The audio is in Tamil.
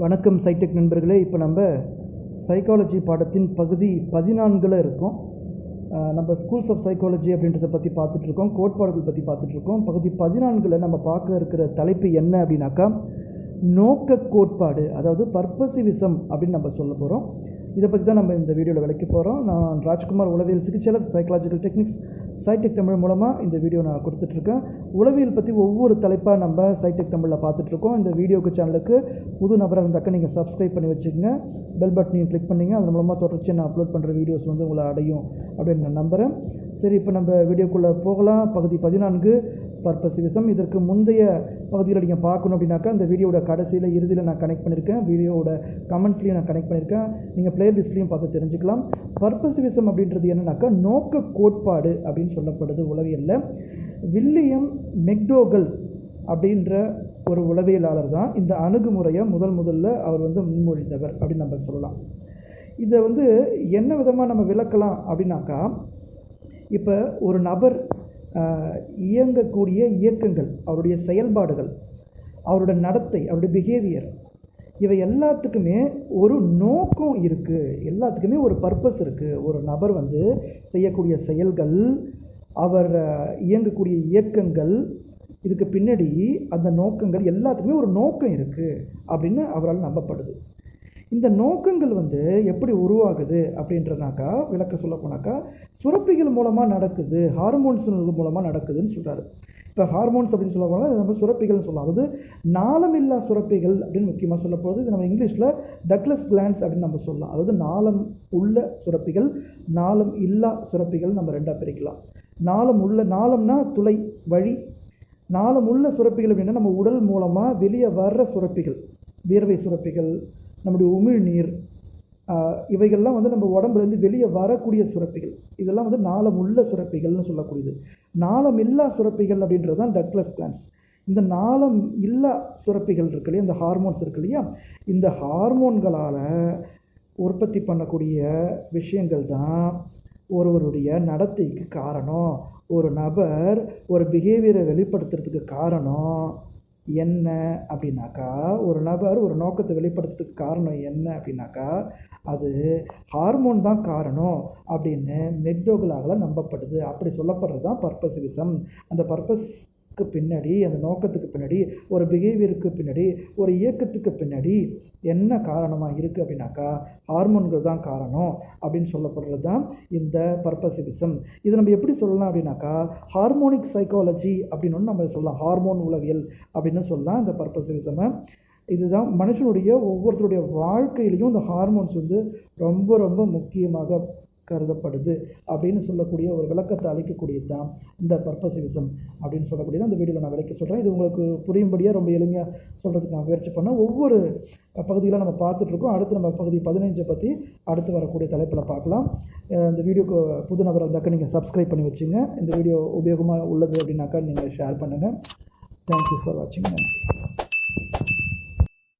வணக்கம் சைடெக் நண்பர்களே இப்போ நம்ம சைக்காலஜி பாடத்தின் பகுதி பதினான்கில் இருக்கோம். நம்ம ஸ்கூல்ஸ் ஆஃப் சைக்காலஜி அப்படின்றத பற்றி பார்த்துட்ருக்கோம் கோட்பாடுகள் பற்றி பார்த்துட்ருக்கோம். பகுதி பதினான்கில் நம்ம பார்க்க இருக்கிற தலைப்பு என்ன அப்படின்னாக்கா நோக்க கோட்பாடு அதாவது பர்பசிவிசம் அப்படின்னு நம்ம சொல்ல போகிறோம் இதை பற்றி தான் நம்ம இந்த வீடியோவில் விளக்க போகிறோம் நான் ராஜ்குமார் உளவியல் சிகிச்சையாளர் சைக்காலஜிக்கல் டெக்னிக்ஸ் சைடெக் தமிழ் மூலமாக இந்த வீடியோ நான் கொடுத்துட்ருக்கேன். உளவியல் பற்றி ஒவ்வொரு தலைப்பாக நம்ம சைடெக் தமிழில் பார்த்துட்ருக்கோம். இந்த வீடியோக்கு சேனலுக்கு புது நபராக இருந்தாக்க நீங்கள் சப்ஸ்கிரைப் பண்ணி வச்சுக்கோங்க. பெல் பட்டனையும் கிளிக் பண்ணிங்க. அதன் மூலமாக தொடர்ச்சியாக நான் அப்லோட் பண்ணுற வீடியோஸ் வந்து உங்களை அடையும் அப்படின்னு நான் நம்புகிறேன் சரி இப்போ நம்ம வீடியோக்குள்ளே போகலாம். பகுதி பதினான்கு பர்பசிவிசம் இதற்கு முந்தைய பகுதியில் நீங்கள் பார்க்கணும் அப்படின்னாக்கா அந்த வீடியோட கடைசியில் இறுதியில் நான் கனெக்ட் பண்ணியிருக்கேன். வீடியோவோட கமெண்ட்ஸ்லையும் நான் கனெக்ட் பண்ணியிருக்கேன். நீங்கள் பிளேலிஸ்ட்லையும் பார்த்து தெரிஞ்சுக்கலாம். பர்பசிவிசம் அப்படின்றது என்னன்னாக்கா நோக்க கோட்பாடு அப்படின்னு சொல்லப்படுது உளவியலில். வில்லியம் மெக்டோகல் அப்படின்ற ஒரு உளவியலாளர் தான். இந்த அணுகுமுறையை முதல் முதல்ல அவர் வந்து முன்மொழிந்தவர் அப்படின்னு நம்ம சொல்லலாம். இதை வந்து என்ன விதமாக நம்ம விளக்கலாம் அப்படின்னாக்கா இப்போ ஒரு நபர் இயங்கக்கூடிய இயக்கங்கள் அவருடைய செயல்பாடுகள் அவரோட நடத்தை அவருடைய பிஹேவியர் இவை எல்லாத்துக்குமே ஒரு நோக்கம் இருக்குது எல்லாத்துக்குமே ஒரு பர்பஸ் இருக்குது ஒரு நபர் வந்து செய்யக்கூடிய செயல்கள் அவர் இயங்கக்கூடிய இயக்கங்கள் இதுக்கு பின்னாடி அந்த நோக்கங்கள் எல்லாத்துக்குமே ஒரு நோக்கம் இருக்குது அப்படின்னு அவரால் நம்பப்படுது. இந்த நோக்கங்கள் வந்து எப்படி உருவாகுது அப்படின்றனாக்கா விளக்க சொல்ல போனாக்கா சுரப்பிகள் மூலமாக நடக்குது ஹார்மோன்ஸ் மூலமாக நடக்குதுன்னு சொல்கிறாரு இப்போ ஹார்மோன்ஸ் அப்படின்னு சொல்ல போனால் நம்ம சுரப்பிகள்னு சொல்லலாம். அதாவது நாளமில்லா சுரப்பிகள் அப்படின்னு முக்கியமாக சொல்ல போகிறது இது நம்ம இங்கிலீஷில் டக்லஸ் கிளான்ஸ் அப்படின்னு நம்ம சொல்லலாம். அதாவது நாளம் உள்ள சுரப்பிகள் நாளம் இல்லா சுரப்பிகள் நம்ம ரெண்டாக பிரிக்கலாம். நாளம் உள்ள நாளம்னா துளை வழி. நாளம் உள்ள சுரப்பிகள் அப்படின்னா நம்ம உடல் மூலமாக வெளியே வர்ற சுரப்பிகள் வியர்வை சுரப்பிகள் நம்முடைய உமிழ்நீர் இவைகள்லாம் வந்து நம்ம உடம்புலேருந்து வெளியே வரக்கூடிய சுரப்பிகள். இதெல்லாம் வந்து நாளம் உள்ள சுரப்பிகள்னு சொல்லக்கூடியது. நாளம் இல்லா சுரப்பிகள் அப்படின்றது தான் டக்லஸ் கிளான்ஸ் இந்த நாளம் இல்லா சுரப்பிகள் இருக்கு இல்லையா இந்த ஹார்மோன்ஸ் இருக்கு இல்லையா இந்த ஹார்மோன்களால் உற்பத்தி பண்ணக்கூடிய விஷயங்கள் தான் ஒருவருடைய நடத்தைக்கு காரணம். ஒரு நபர் ஒரு பிஹேவியரை வெளிப்படுத்துறதுக்கு காரணம். என்ன அப்படின்னாக்கா ஒரு நபர் ஒரு நோக்கத்தை வெளிப்படுத்துறதுக்கு காரணம் என்ன அப்படின்னாக்கா அது ஹார்மோன் தான் காரணம் அப்படின்னு மெக்டோகளால் நம்பப்படுது. அப்படி சொல்லப்படுறது தான் பர்பசிவிசம் அந்த பர்பஸ் பின்னாடி அந்த நோக்கத்துக்கு பின்னாடி ஒரு பிஹேவியருக்கு பின்னாடி ஒரு இயக்கத்துக்கு பின்னாடி என்ன காரணமாக இருக்குது அப்படின்னாக்கா ஹார்மோன்கள் தான் காரணம் அப்படின்னு சொல்லப்படுறது தான் இந்த பர்பசிவிசம் இது நம்ம எப்படி சொல்லலாம் அப்படின்னாக்கா ஹார்மோனிக் சைக்காலஜி அப்படின்னு ஒன்று நம்ம சொல்லலாம். ஹார்மோன் உளவியல் அப்படின்னு சொல்லலாம் இந்த பர்பசிவிசமை இதுதான் மனுஷனுடைய ஒவ்வொருத்தருடைய வாழ்க்கையிலையும் இந்த ஹார்மோன்ஸ் வந்து ரொம்ப ரொம்ப முக்கியமாக கருதப்படுது அப்படின்னு சொல்லக்கூடிய ஒரு விளக்கத்தை அளிக்கக்கூடியது தான் இந்த பர்பசிவிசம் அப்படின்னு சொல்லக்கூடியது. அந்த வீடியோவில் நான் விளக்கி சொல்கிறேன் இது உங்களுக்கு புரியும்படியாக ரொம்ப எளிமையாக சொல்கிறதுக்கு நான் முயற்சி பண்ணேன் ஒவ்வொரு பகுதியில் நம்ம பார்த்துட்ருக்கோம் அடுத்து நம்ம பகுதி பதினஞ்சை பற்றி அடுத்து வரக்கூடிய தலைப்பில் பார்க்கலாம். இந்த வீடியோக்கு புது நபர் இருந்தாக்கா நீங்கள் சப்ஸ்கிரைப் பண்ணி வச்சுங்க. இந்த வீடியோ உபயோகமாக உள்ளது அப்படின்னாக்கா நீங்கள் ஷேர் பண்ணுங்கள் தேங்க்யூ ஃபார் வாட்சிங் நன்றி.